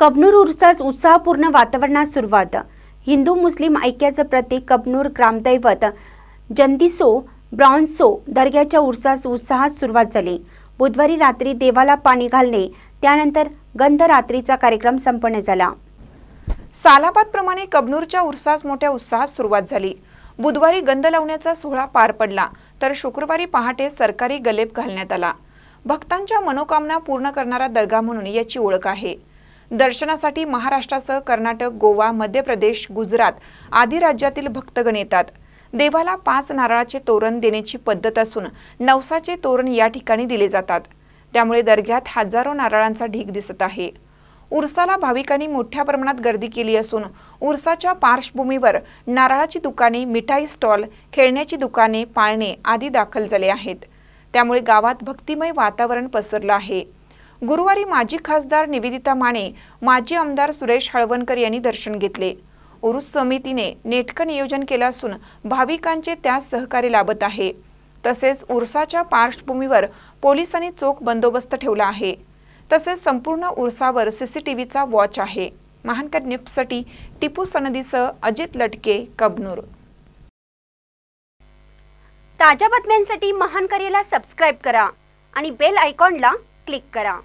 कबनूर उर्सास उत्साहपूर्ण वातावरणात सुरुवात. हिंदू मुस्लिम ऐक्याचं प्रतीक कबनूर ग्रामदैवत जंदिसो ब्रॉन्सो दर्ग्याच्या उर्सास उत्साहात सुरुवात झाली. बुधवारी रात्री देवाला पाणी घालणे त्यानंतर गंधरात्रीचा कार्यक्रम संपन्न झाला. सालाबादप्रमाणे कबनूरच्या उर्सास मोठ्या उत्साहात सुरुवात झाली. बुधवारी गंध लावण्याचा सोहळा पार पडला तर शुक्रवारी पहाटे सरकारी गलेप घालण्यात आला. भक्तांच्या मनोकामना पूर्ण करणारा दर्गा म्हणून याची ओळख आहे. दर्शनासाठी महाराष्ट्रासह कर्नाटक गोवा मध्य प्रदेश गुजरात आदी राज्यातील भक्तगण येतात. देवाला पाच नारळाचे तोरण देण्याची पद्धत असून नवसाचे तोरण या ठिकाणी दिले जातात. त्यामुळे दर्ग्यात हजारो नारळांचा ढीग दिसत आहे. उरसाला भाविकांनी मोठ्या प्रमाणात गर्दी केली असून उरसाच्या पार्श्वभूमीवर नारळाची दुकाने मिठाई स्टॉल खेळण्याची दुकाने पाळणे आदी दाखल झाले आहेत. त्यामुळे गावात भक्तिमय वातावरण पसरलं आहे. गुरुवारी माजी खासदार निवेदिता माने माजी आमदार सुरेश हळवणकर यांनी दर्शन घेतले. उरुस समितीने नेटकं नियोजन केलं असून भाविकांचे त्यास सहकार्य लाभत आहे. तसेच उरसाच्या पार्श्वभूमीवर पोलिसांनी चोख बंदोबस्त ठेवला आहे. तसेच संपूर्ण उरसावर सीसीटीव्हीचा वॉच आहे. महानकर न्यूजसाठी टिपू सनदीसह अजित लटके कबनूर. ताज्या बातम्यांसाठी महानकरेला सबस्क्राईब करा आणि बेल आयकॉनला क्लिक करा.